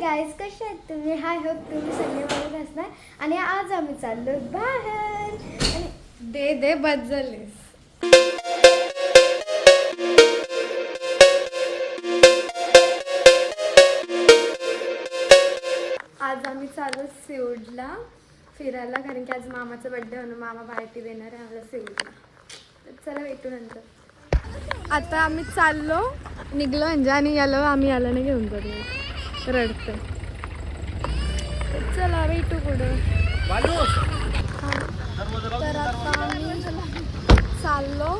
Guys कसे आहेत तुम्ही? हाय होप तुम्ही सगळे बघत असणार. आणि आज आम्ही चाललो बाहेर. आणि दे दे बस झालेस आज आम्ही चालू सिवडला फिरायला कारण की आज मामाचा बड्डे म्हणून मामा पार्टी देणार आहे आम्हाला सिवडला तर चला भेटू नंतर. आता आम्ही चाललो निघलो म्हणजे आणि याला आम्ही याला नाही घेऊन जातो रडतं चला भेटू पुढं. हा. तर आता आम्ही चाललो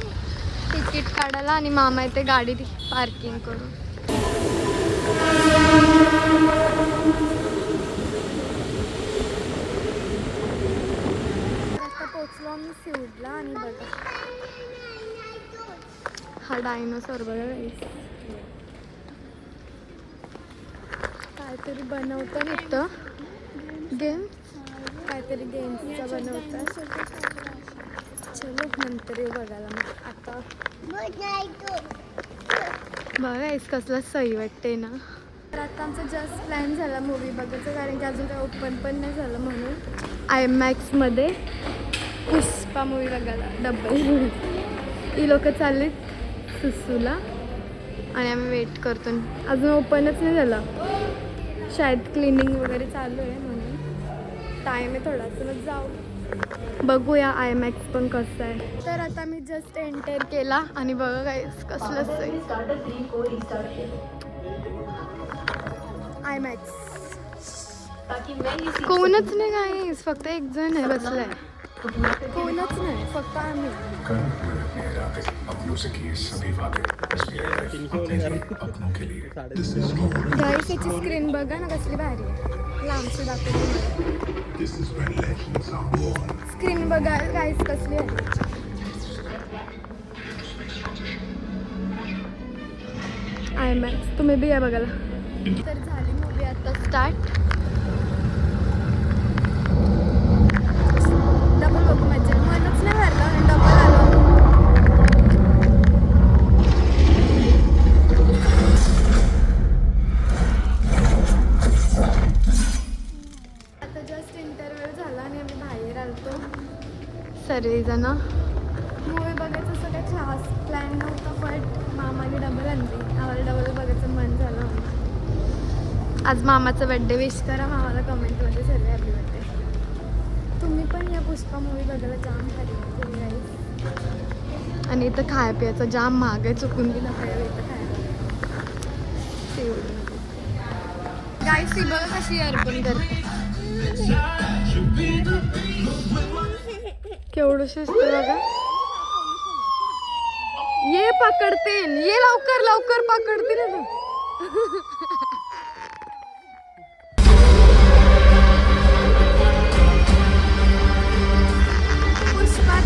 तिकीट काढायला आणि मामा येते गाडी पार्किंग करून. आता पोचलो आम्ही सिवडला आणि बघा. हा डायनोसॉर बघा काहीतरी बनवतं इथं. गेम काहीतरी गेमचा बनवतात. चलो नंतर येऊ बघायला मग. आता बघायच कसला सही वाटते ना. तर आता आमचा जस्ट प्लॅन झाला मूवी बघायचं कारण की अजून काही ओपन पण नाही झालं म्हणून. आय एम मॅक्समध्ये पुष्पा मूवी बघायला डब्बल ही लोक चाललीत सुसूला. आणि आम्ही वेट करतो अजून ओपनच नाही झालं. शाळेत क्लिनिंग वगैरे चालू आहे म्हणून. टाईम आहे थोडासा मग जाऊ. बघूया आय मॅक्स पण कसं आहे. तर आता मी जस्ट एंटर केला आणि बघा काय कसलं आहे आय मॅक्स कोणच नाही काय फक्त एक जण आहे बसलाय. कोणच नाही फक्त आम्ही. गाईस याची स्क्रीन बघा ना कसली भारी आहे. लांबची दाखवली स्क्रीन बघा गाईस कसली आहे. आय मॅक्स तुम्ही बी या बघायला. तर झाली मूवी आता स्टार्ट आलतो सर्वजण मूवी बघायचं असं काही क्लास प्लॅन नव्हता बट मामाने डबल आणली. आम्हाला डबल बघायचं मन झालं. आज मामाचा बड्डे विश करा. मामाला कमेंटमध्ये सर्व हॅपी बड्डे तुम्ही पण या पुष्पा मूवी बघायला जाम गाईस आणि इथं खाय प्यायचं जाम महाग आहे चुकून. बी नका येऊ इथं खायला गाय सी बघा कशी अर्पण करते. केवढं शिस्त बघा. ये पकडते ये लवकर लवकर पकडते ना तू. पुष्पा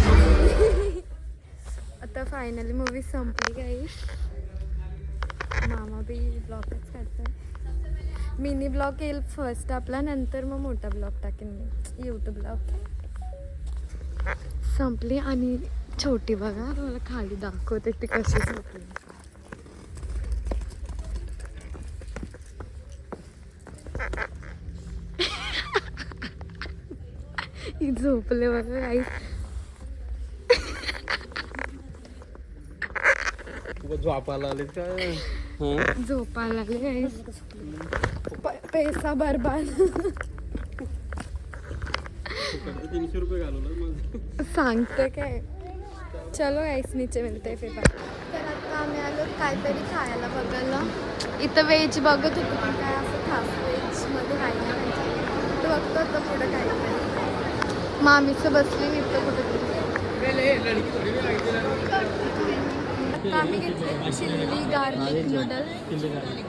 आता फायनली मूवी संपली काही मामा बी ब्लॉगच करतात मिनी ब्लॉग येईल फर्स्ट आपला नंतर मग मोठा ब्लॉग टाकेन मी. यूट्यूबला ओके संपली आणि छोटी बघा मला खाली दाखवते ती कशी झोपली ही झोपले बघा काही. झोपायला आले काय हं? झोपायला लागले काही पैसा बरबाद. तीनशे रुपये घालवलं माझं. सांगते काय? चलो गाईस नीचे मिळते फिर बाय. तर आता आम्ही आलो काहीतरी खायला बघायला. इथं व्हेज बघत होतो पण काय असं खास व्हेजमध्ये काही नाही. तर बघतो आता पुढं काय मामीचं बसली मी इथं कुठं आता आम्ही घेतले chilli garlic noodles chilli garlic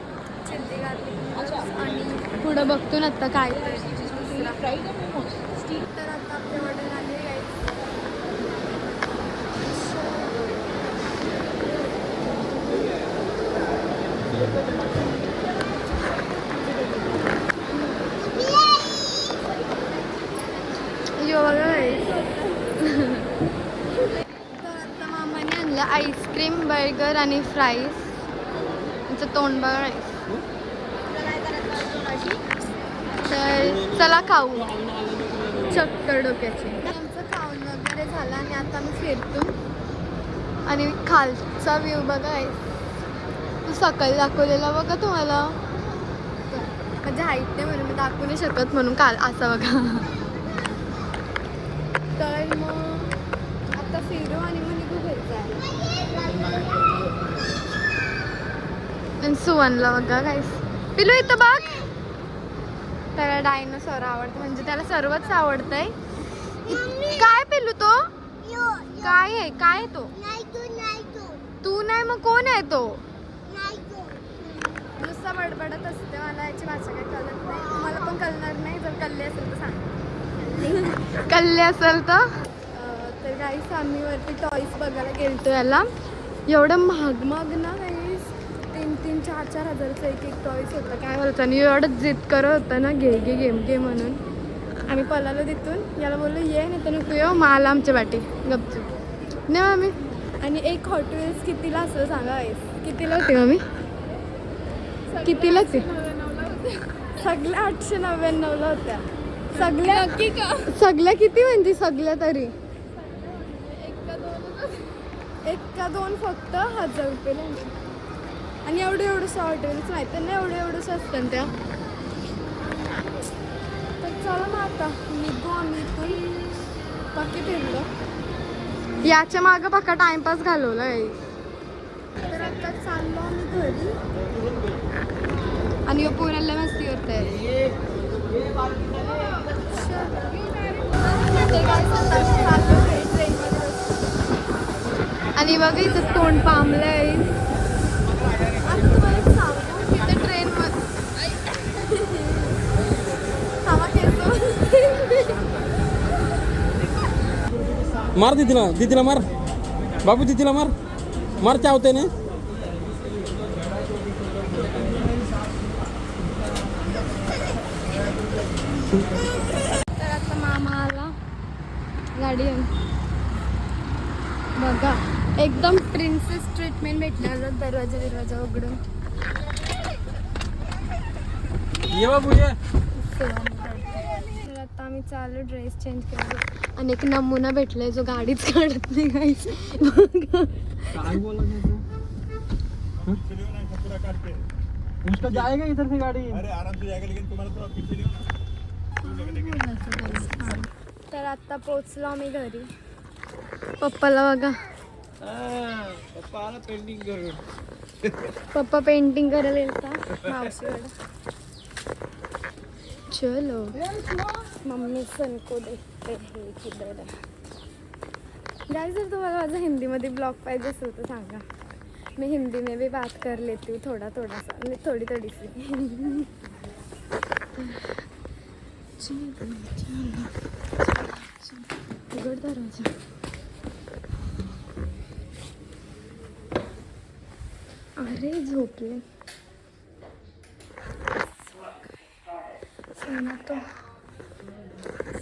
आणि पुढं बघतो ना आता काय तर आता आपली ऑर्डर आली आहे यो बघा guys. तर आता मामाने आणलं आईस्क्रीम बर्गर आणि फ्राईज तुमचं तोंड बघा तर चला खाऊ. चक्कर डोक्याची. आमचं खाऊन वगैरे झालं आणि आता मी फिरतो. आणि खालचा व्ह्यू बघा आहे. तू सकाळी दाखवलेला बघा तुम्हाला. म्हणजे हाईट नाही म्हणून मी दाखवू नाही शकत म्हणून काल असा बघा. तर मग आता फिरू आणि मग निघू घ्यायचं आणि सुवनला बघा काहीच पिलू इथं बघ. त्याला डायनोसॉर आवडतं म्हणजे त्याला सर्वच आवडतंय. काय पिलू तो? काय आहे? काय तो? तू नाही मग कोण आहे तो? नुसता बडबडत असते मला याची भाषा काही कळत नाही. तुम्हाला पण कळणार नाही जर कल्ले असेल तर सांग. कल्ले असेल तर? तर गाईस आम्ही वरती टॉईस बघायला गेलतो याला. एवढं महाग महाग ना चार चार हजारचं एक एक टॉईस होतं. काय बोलतं आणि एवढं जिद करत होतं ना घे घे गेम घे म्हणून. आम्ही पळालो तिथून. याला बोललो ये नाही तर नको येऊ. माला आमच्या वाटी गपचूप. नाही आम्ही आणि एक हॉट व्हील्स कितीला असेल सांगा गाईस कितीला होती मम्मी कितीला ते सगळ्या आठशे नव्याण्णवला होत्या. सगळ्या नक्की का? सगळ्या किती म्हणजे सगळ्या तरी? एक का दोन फक्त हजार रुपये आणि एवढं एवढंसं हॉटेल्स माहिती ना एवढं एवढंच असतं त्या तर चला ना आता निघू आम्ही इथून. बाकी फिरलो. याच्या मागं पक्का टाइमपास घालवला आहे तर आता चाललो आम्ही घरी. आणि पोराला मस्ती करताय. आणि बघा इथं तोंड पामलंय आता तुम्हाला एक सांगू तिथे ट्रेन थांबा खेळतो मार दीदीला दीदीला मार. बाबू दीदीला मार. मार चावते ना तर आता मामा आला. गाडी. बघा एकदम प्रिन्सेस ट्रीटमेंट भेटणार दरवाजा दरवाजा उघडून. ये बाबू ये. आम्ही चालू ड्रेस चेंज केला आणि एक नमुना भेटलाय जो गाडीच काढत नाही काहीच काय बोला उसका जाएगा इधर से गाड़ी? तर आता पोचलो आम्ही घरी. पप्पाला बघा. पप्पा पेंटिंग करून. पप्पा पेंटिंग करायला येतात. मावशीकडे. चलो हो. मम्मी सन को देखते हैं किधर गाइस जर तुम्हाला माझा हिंदीमध्ये ब्लॉग पाहिजे असेल तर सांगा. मी हिंदी में भी बात कर लेती हूँ थोड़ा थोड़ा सा म्हणजे थोडी थोडी सी उघड दरवाजा. अरे झोपले. सोना तो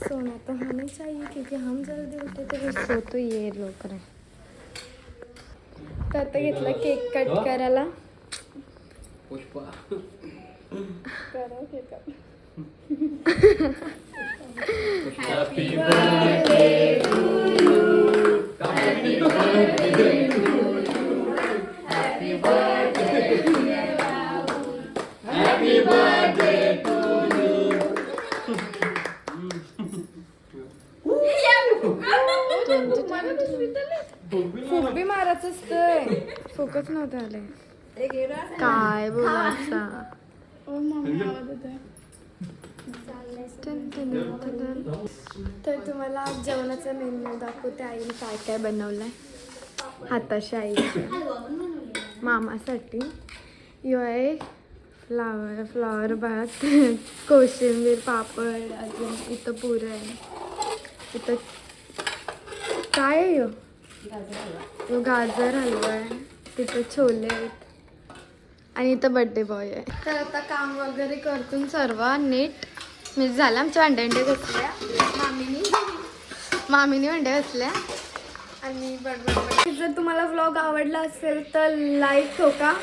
सोना तो हमें चाहिए क्योंकि हम जल्दी उठे तो फिर सो तो ये लोग रहे। तर आता घेतला केक कट करायला पुष्पा। करा केक फुक फुकच नव्हतं आले काय बोलायचा. तर तुम्हाला जेवणाचा मेन्यू दाखवते आईने काय काय बनवलंय. हाताशी आई. मामासाठी. यो आहे फ्लावर फ्लावर भात कोशिंबीर पापड अजून इथं पुरं आहे. इथं काय आहे? तो गाजर हलवा आहे. तिथे छोले आहेत. आणि इथं बड्डे बॉय आहे. तर आता काम वगैरे करतून सर्व नीट. मिस झालं आमच्या अंड्या अंड्या घातल्या मामीनी मामीनी अंड्या घसल्या. आणि बडबड जर तुम्हाला व्लॉग आवडला असेल तर लाईक ठोका.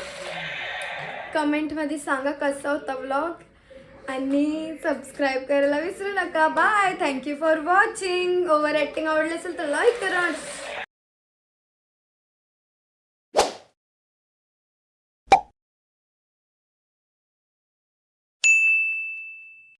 कमेंटमध्ये सांगा कसा होता व्लॉग आणि सबस्क्राईब करायला विसरू नका. Bye thank you for watching over acting आवडली असेल तर लाईक करा.